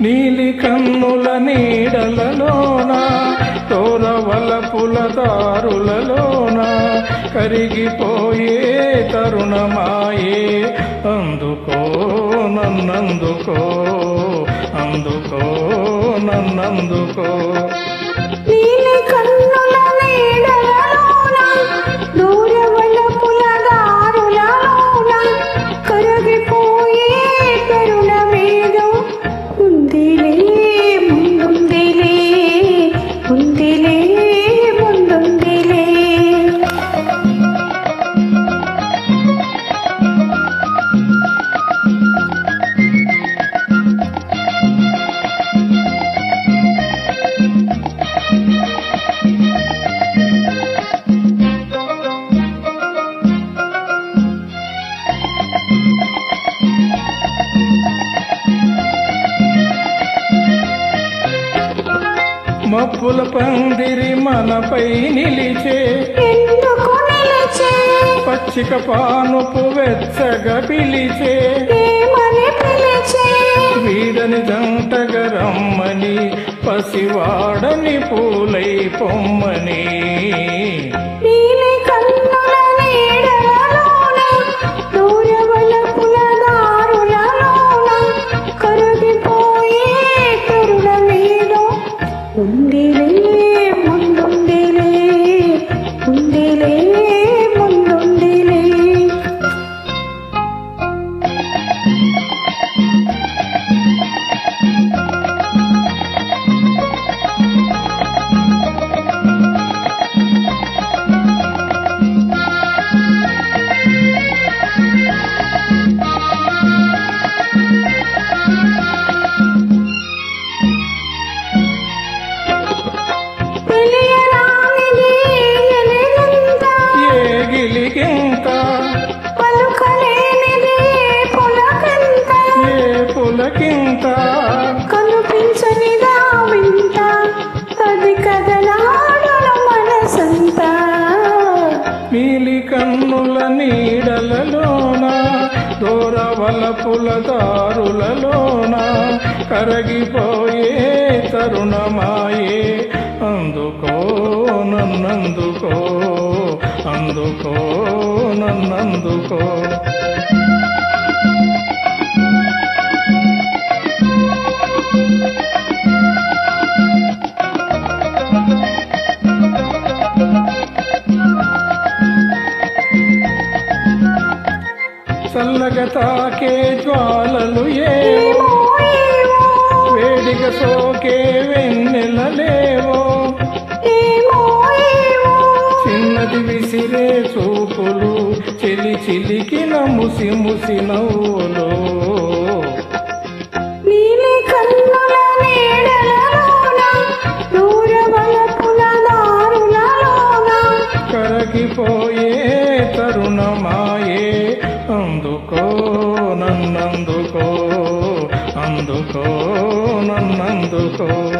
నీలి కన్నుల నీడలలోన తోరవలపుల దారులలోన కరిగిపోయే తరుణమాయే అందుకో నన్నందుకో అందుకో నన్నందుకో. మప్పుల పందిరి మనపై నిలిచే పచ్చిక పానుపు వెచ్చగా పిలిచే వీడని జంటగా రమ్మని పసివాడని పూలై పొమ్మని. పులకింత కనిపించనిదా వింత. అది కదలాడుల మనసంతా. నీలి కన్నుల నీడలలోన దూరవలపుల దారులలోన కరగిపోయే తరుణమాయే. అందుకో నన్నందుకో అందుకో నన్నందుకో. చల్లగా తాకే జ్వాలలు ఏవో ఏమో సోకే వెన్నెలలేవో ఏమో చిన్నది విసిరే చూపులు చిలి చిలికిన ముసి ముసి నవ్వులు. అందుకో నన్నందుకో అందుకో నన్నందుకో.